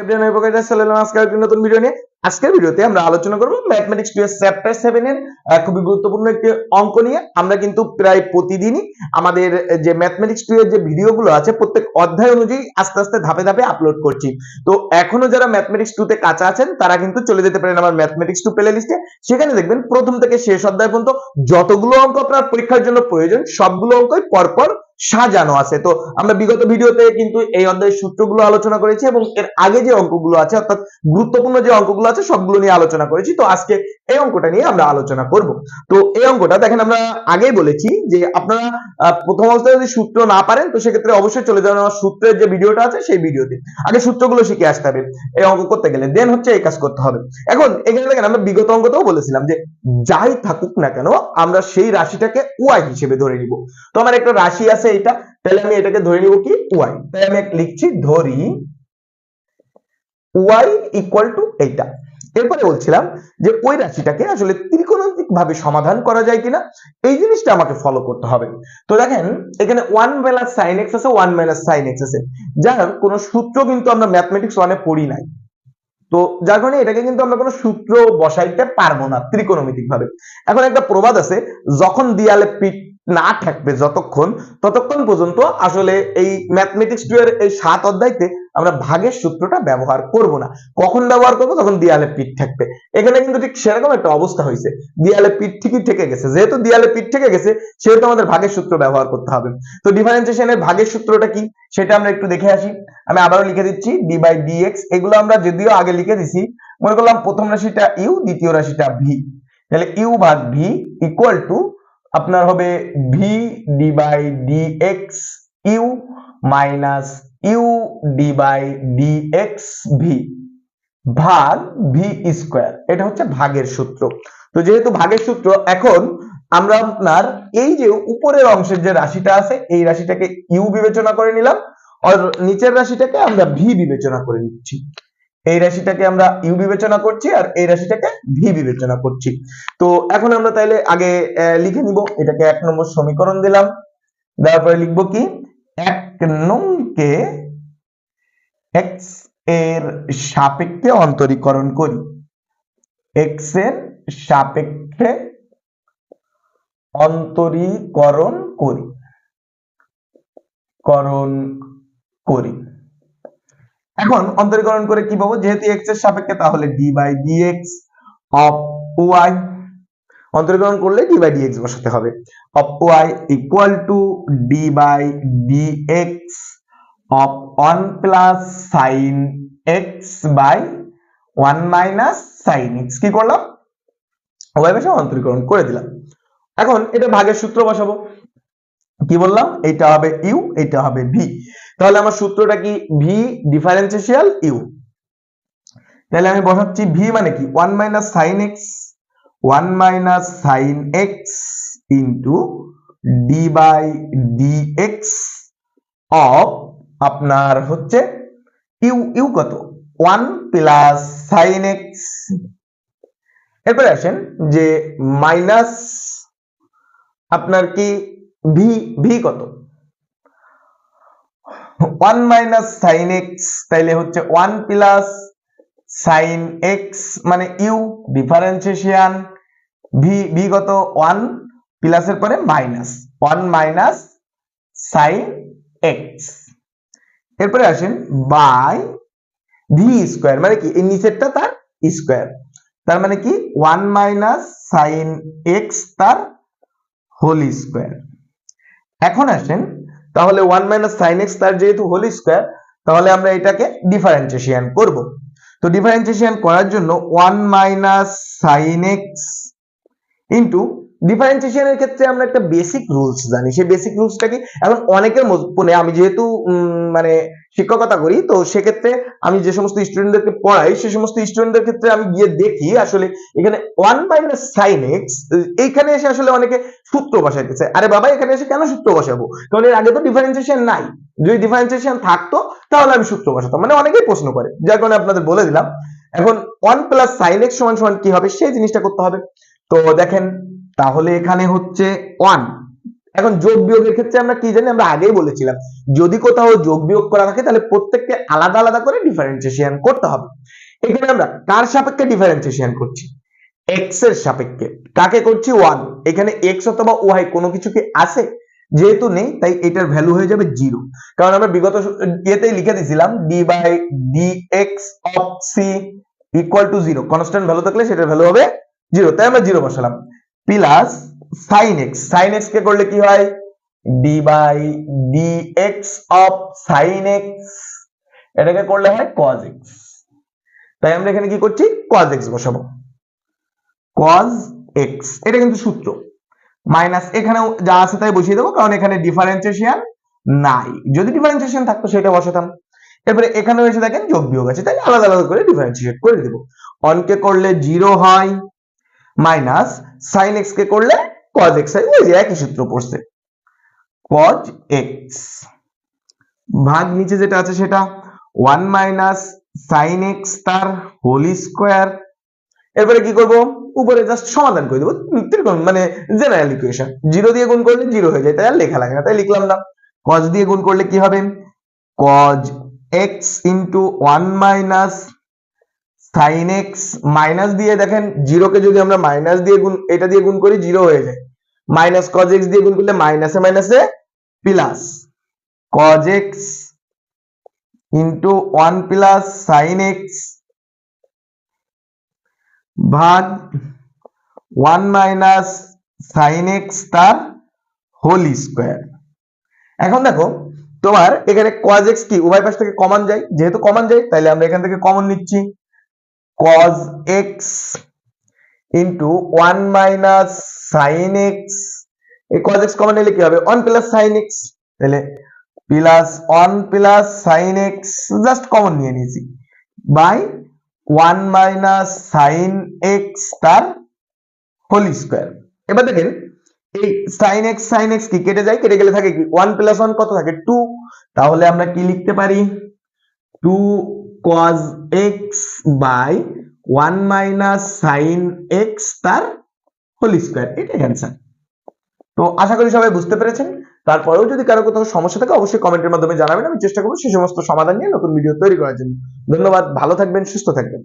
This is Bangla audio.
এভরিওয়ান আমি প্রকাশ সাল্লাম আজকের একটি নতুন ভিডিও নিয়ে। আজকের ভিডিওতে আমরা আলোচনা করব ম্যাথমেটিক্স 2 এর চ্যাপ্টার 7 এর খুবই গুরুত্বপূর্ণ একটি অঙ্ক নিয়ে। আমরা কিন্তু প্রায় প্রতিদিনই আমাদের যে ম্যাথমেটিক্স 2 এর যে ভিডিওগুলো আছে, প্রত্যেক অধ্যায় অনুযায়ী আস্তে আস্তে ধাপে ধাপে আপলোড করছি। তো এখনও যারা ম্যাথমেটিক্স 2 তে আছেন, তারা কিন্তু চলে যেতে পারেন আমার ম্যাথমেটিক্স 2 প্লে লিস্টে সেখানে দেখবেন প্রথম থেকে শেষ অধ্যায় পর্যন্ত যতগুলো অঙ্ক আপনার পরীক্ষার জন্য প্রয়োজন, সবগুলো অঙ্কই পরপর সাজানো আছে। তো আমরা বিগত ভিডিওতে কিন্তু এই অধ্যায়ের সূত্রগুলো আলোচনা করেছি এবং এর আগে যে অঙ্কগুলো আছে, অর্থাৎ গুরুত্বপূর্ণ যে অঙ্কগুলো আছে, সবগুলো নিয়ে আলোচনা করেছি। তো আজকে এই অঙ্কটা নিয়ে আমরা আলোচনা করব। তো এই অঙ্কটা দেখেন আমরা আগেই বলেছি যে আপনারা প্রথম অবস্থায় যদি সূত্র না পারেন, তো সেক্ষেত্রে অবশ্যই চলে যাবেন আমার সূত্রের যে ভিডিওটা আছে সেই ভিডিওতে। আগে সূত্রগুলো শিখে আসতে হবে, এই অঙ্ক করতে গেলে। দেন হচ্ছে এই কাজ করতে হবে। এখন এখানে দেখেন আমরা বিগত অঙ্কতেও বলেছিলাম যে যাই থাকুক না কেন, আমরা সেই রাশিটাকে ওয়াই হিসেবে ধরে নিব। তো আমার একটা রাশি আছে এটা, তাহলে আমি এটাকে ধরে নিব কি? ওয়াই তাই আমি লিখছি ধরি ওয়াই ইকুয়াল টু এইটা। এরপরে বলছিলাম যে ওই রাশিটাকে আসলে ত্রিকোণমিতিক ভাবে সমাধান করা যায় কিনা, এই জিনিসটা আমাকে ফলো করতে হবে। তো দেখেন, এখানে ওয়ান মাইনাস সাইন এক্স আছে ওয়ান মাইনাস সাইন এক্স আছে। যার কোনো সূত্র কিন্তু আমরা ম্যাথমেটিক্স ওয়ানে পড়ি নাই। তো যার কারণে এটাকে কিন্তু আমরা কোনো সূত্র বসাইতে পারব না ত্রিকোণমিতিক ভাবে এখন একটা প্রবাদ আছে, যখন দিয়ালে পিঠ না থাকবে যতক্ষণ, ততক্ষণ পর্যন্ত আসলে এই ম্যাথমেটিক্স টু এর এই সাত অধ্যায়তে আমরা ভাগের সূত্রটা ব্যবহার করব না। কখন ব্যবহার করব? তখন দিয়ালে পিঠ থাকবে। এখানে কিন্তু ঠিক সেরকম একটা অবস্থা হয়েছে। দিয়ালে পিঠ ঠিকই থেকে গেছে। যেহেতু দিয়ালে পিঠ থেকে গেছে, সেহেতু আমাদের ভাগের সূত্র ব্যবহার করতে হবে। তো ডিফারেন্সিয়েশনের ভাগের সূত্রটা কি? সেটা আমরা একটু দেখে আসি। আমি আবারও লিখে দিচ্ছি ডি বাই ডি ডিএক্স এগুলো আমরা যদিও আগে লিখে দিছি, মনে করলাম প্রথম রাশিটা ইউ দ্বিতীয় রাশিটা ভি তাহলে ইউ ভাগ ভি ইকুয়াল টু আপনার হবে v d d x u minus u d d x v ভাগ ভি স্কোয়ার এটা হচ্ছে ভাগের সূত্র। তো যেহেতু ভাগের সূত্র, এখন আমরা আপনার এই যে উপরের অংশের যে রাশিটা আছে, এই রাশিটাকে ইউ বিবেচনা করে নিলাম, আর নিচের রাশিটাকে আমরা ভি বিবেচনা করে নিচ্ছি। এই রাশিটাকে আমরা ইউ বিবেচনা করছি আর এই রাশিটাকে ভি বিবেচনা করছি। তো এখন আমরা তাইলে আগে লিখে নিব। এটাকে এক নম্বর সমীকরণ দিলাম। দেওয়ার পরে লিখব কি? এক নংকে এক্সের সাপেক্ষে অন্তরীকরণ করি। এক্সের সাপেক্ষে অন্তরীকরণ করি। করণ করি। এখন অন্তরীকরণ করে কি পাবো? যেহেতু এক্সের সাপেক্ষে, তাহলে d by d x of y অন্তরীকরণ করলে ডি বাই ডিএক্স বসাতে হবে। Of y equal to d by d x of one plus sine x by one minus sine x কি করলাম? ওয়াই বসে অন্তরীকরণ করে দিলাম। এখন এটা ভাগের সূত্র বসাবো। কি বললাম? এটা হবে ইউ এটা হবে ভি তাহলে আমার সূত্রটা কি? ভি ডিফারেন্সিয়াল ইউ তাহলে আমি বসাচ্ছি ভি মানে কি? One minus sine x one minus sine x into d by d x of আপনার হচ্ছে ইউ ইউ কত? ওয়ান প্লাস সাইন এক্স এরপরে আসেন যে মাইনাস আপনার কি? ভি ভি কত? ওয়ান মাইনাস সাইন এক্স তাইলে হচ্ছে ওয়ান প্লাস সাইন এক্স মানে ইউ ডিফারেন্সিয়েশন ভি ভি কত ওয়ান প্লাসের পরে minus one minus sine x এরপরে আসেন বাই ভি স্কোয়ার মানে কি? এই নিচেরটা তার স্কোয়ার তার মানে কি? ওয়ান মাইনাস সাইন এক্স তার হোল স্কোয়ার এখন আসেন তাহলে ওয়ান মাইনাস সাইন এক্স তার যেহেতু হোল স্কোয়ার তাহলে আমরা এটাকে ডিফারেন্সিয়েশন করব। তো ডিফারেন্সিয়েশন করার জন্য one minus sine x into ডিফারেন্সিয়েশনের ক্ষেত্রে আমরা একটা বেসিক রুলস জানি। সেই বেসিক রুলসটা কি? এখন অনেকের মনে আমি যেহেতু মানে শিক্ষকতা করি, তো সেক্ষেত্রে আমি যে সমস্ত স্টুডেন্টদেরকে পড়াই, সে সমস্ত স্টুডেন্টদের ক্ষেত্রে আমি গিয়ে দেখি আসলে এখানে ওয়ান মাইনাস সাইন এক্স এইখানে এসে আসলে অনেকে সূত্র বসাইতেছে। আরে বাবা, এখানে এসে কেন সূত্র বসাবো? কারণ এর আগে তো ডিফারেন্সিয়েশন নাই। যদি ডিফারেন্সিয়েশন থাকতো, তাহলে আমি সূত্র বসাতাম। মানে অনেকেই প্রশ্ন করে, যার কারণে আপনাদের বলে দিলাম। এখন ওয়ান প্লাস সাইন এক্স সমান সমান কি হবে? সেই জিনিসটা করতে হবে। তো দেখেন, তাহলে এখানে হচ্ছে ওয়ান এখন যোগ বিয়োগের ক্ষেত্রে আমরা কি জানি, আমরা আগেই বলেছিলাম, যদি কোথাও যোগ বিয়োগ করা থাকে, তাহলে প্রত্যেককে আলাদা আলাদা করে ডিফারেন্সিয়েশন করতে হবে। এখানে আমরা কার সাপেক্ষে ডিফারেন্সিয়েশন করছি? এক্সের সাপেক্ষে। কাকে করছি? ওয়ান এখানে এক্স অথবা ওয়াই কোনো কিছু কি আছে? যেহেতু নেই, তাই এটার ভ্যালু হয়ে যাবে জিরো কারণ আমরা বিগত ইয়েতেই লিখে দিয়েছিলাম d by x of c equal to zero constant value থাকলে সেটার ভ্যালু হবে জিরো তাই আমরা জিরো বসালাম। Plus sine x sine x কে করলে কি হয়? D by d x of sine x এটাকে করলে হয় কজ এক্স তাই আমরা এখানে কি করছি? কজ এক্স বসাবো। কজ এক্স এটা কিন্তু সূত্র। মাইনাস এখানেও যা আছে তাই বসিয়ে দেবো, কারণ এখানে ডিফারেন্সিয়েশন নাই। যদি ডিফারেন্সিয়েশন থাকতো সেটা বসাতাম। এরপরে এখানেও এসে দেখেন যোগ বিয়োগ আছে, তাই আলাদা আলাদা করে ডিফারেন্সিয়েট করে দেবো। অনকে করলে জিরো হয় মাইনাস সাইন এক্স কে করলে কজ এক্স হয় ওই যে একই সূত্র পড়ছে। কজ এক্স ভাগ নিচে যেটা আছে সেটা ওয়ান মাইনাস সাইন এক্স তার হোল স্কোয়ার এরপরে কি করব? উপরে জাস্ট সমাধান করে দেবো। ত্রিকোণ মানে জেনারেল ইকুয়েশন জিরো দিয়ে গুণ করলে জিরো হয়ে যায়, তাই আর লেখা লাগে না, তাই লিখলাম না। কজ দিয়ে গুণ করলে কি হবে? Cos x into one minus sine x minus দিয়ে দেখেন জিরোকে যদি আমরা মাইনাস দিয়ে গুণ, এটা দিয়ে গুণ করি জিরো হয়ে যায়। মাইনাস কজ এক্স দিয়ে গুণ করলে মাইনাসে মাইনাসে plus cos x into one plus sine x ভাগ ওয়ান মাইনাস সাইন এক্স তার হোল স্কোয়ার এখন দেখো, তোমার এখানে cos x কি, উভয় পাশ থেকে কমন যায়। যেহেতু কমন যায় তাহলে আমরা এখান থেকে কমন নিচ্ছি। Cos x into one minus sine x এই cos x কমন নিলে কি হবে? ওয়ান প্লাস সাইন এক্স তাহলে plus one plus sine x just common নিয়ে নিয়েছি। By one minus sine x তার হোল স্কোয়ার এবার দেখেন, এই সাইন এক্স সাইন এক্স কি কেটে যায়? কেটে গেলে থাকে কি? ওয়ান প্লাস ওয়ান কত থাকে? টু তাহলে আমরা কি লিখতে পারি? Two cos x by one minus sine x তার হোল স্কোয়ার এটাই অ্যান্সার তো আশা করি সবাই বুঝতে পেরেছেন। তারপরেও যদি কারও কোথাও সমস্যা থাকে, অবশ্যই কমেন্টের মাধ্যমে জানাবেন। আমি চেষ্টা করব সেই সমস্ত সমাধান নিয়ে নতুন ভিডিও তৈরি করার জন্য। ধন্যবাদ, ভালো থাকবেন, সুস্থ থাকবেন।